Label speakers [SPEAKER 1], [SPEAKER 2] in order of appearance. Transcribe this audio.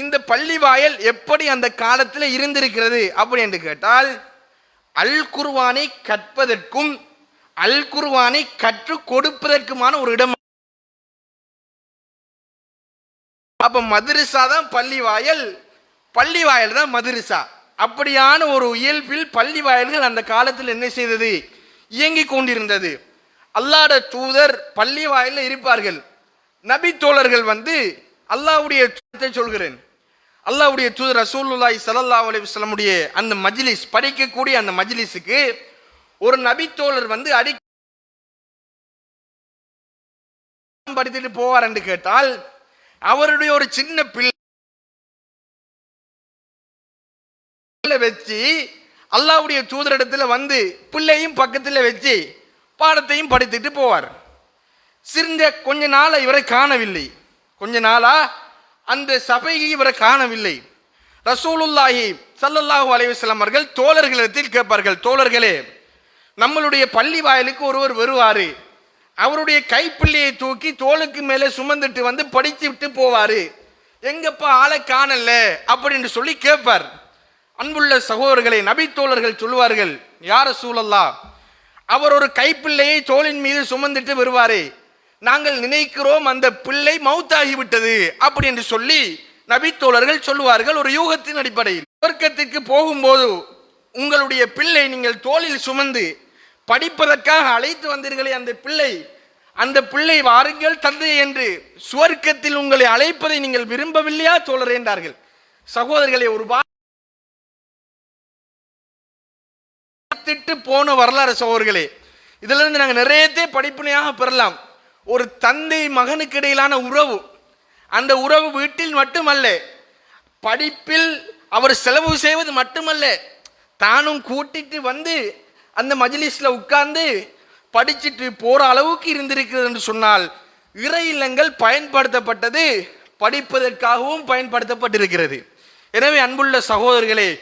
[SPEAKER 1] இந்த பள்ளி வாயல் எப்படி அந்த காலத்தில் இருந்திருக்கிறது அப்படி என்று கேட்டால் அல் குர்வானை கற்பதற்கும் அல் குர்வானை கற்றுக் கொடுப்பதற்குமான ஒரு இடம். அப்ப மதுரிசா தான் பள்ளி வாயல் பள்ளி வாயல் தான் மதுரிசா. அப்படியான ஒரு இயல்பில் பள்ளி வாயல்கள் அந்த காலத்தில் என்ன செய்தது? இயங்கிக் கொண்டிருந்தது. அல்லாட தூதர் பள்ளி வாயிலில் இருப்பார்கள். நபி தோழர்கள் வந்து அல்லாவுடைய சொல்கிறேன் அல்லாவுடைய தூதர் ரசூலுல்லாஹி ஸல்லல்லாஹு அலைஹி வஸல்லமுடைய அந்த மஜ்லிஸ் படிக்கக்கூடிய அந்த மஜ்லிஸுக்கு ஒரு நபி தோழர் வந்து அடி படித்துட்டு போவார் என்று கேட்டால் அவருடைய ஒரு சின்ன பிள்ளை வச்சு அல்லாஹ்வுடைய தூதரிடத்துல வந்து பிள்ளையும் பக்கத்தில் வச்சு பாடத்தையும் படித்துட்டு போவார். சிறிந்த கொஞ்ச நாளா இவரை காணவில்லை. கொஞ்ச நாளா அந்த சபையை இவரை காணவில்லை. ரசூலுல்லாஹி சல்லல்லாஹூ அலைஹி அவர்கள் தோழர்களிடத்தில் கேட்பார்கள் தோழர்களே நம்மளுடைய பள்ளி வாயிலுக்கு ஒருவர் வருவார். அவருடைய கைப்பிள்ளையை தூக்கி தோளுக்கு மேலே சுமந்துட்டு வந்து படித்து விட்டு போவார். எங்கப்பா ஆளை காணல? அப்படின்னு சொல்லி கேட்பார். அன்புள்ள சகோதரர்களை நபி தோழர்கள் சொல்லுவார்கள் யார சூழல்லா அவர் ஒரு கைப்பிள்ளையை தோளின் மீது சுமந்துட்டு வருவாரே. நாங்கள் நினைக்கிறோம் அந்த பிள்ளை மவுத்தாகிவிட்டது அப்படி என்று சொல்லி நபித்தோழர்கள் சொல்லுவார்கள் ஒரு யூகத்தின் அடிப்படையில். சுவர்க்கத்திற்கு போகும்போது உங்களுடைய பிள்ளை நீங்கள் தோளில் சுமந்து படிப்பதற்காக அழைத்து வந்தீர்களே அந்த பிள்ளை அந்த பிள்ளை வாருங்கள் தந்தை என்று சுவர்க்கத்தில் உங்களை அழைப்பதை நீங்கள் விரும்பவில்லையா தோழர் என்றார்கள். சகோதரர்களே ஒரு பார்த்துட்டு போன வரலாறு சகோதரர்களே. இதிலிருந்து நாங்கள் நிறையத்தே படிப்பினையாக பெறலாம். ஒரு தந்தை மகனுக்கு இடையிலான உறவு. அந்த உறவு வீட்டில் மட்டுமல்ல படிப்பில் அவர் செலவு செய்வது மட்டுமல்ல தானும் கூட்டிட்டு வந்து அந்த மஜ்லிஸ்ல உட்கார்ந்து படிச்சிட்டு போகிற அளவுக்கு இருந்திருக்கிறது என்று சொன்னால் இறை இல்லங்கள் பயன்படுத்தப்பட்டது படிப்பதற்காகவும் பயன்படுத்தப்பட்டிருக்கிறது. எனவே அன்புள்ள சகோதரர்களே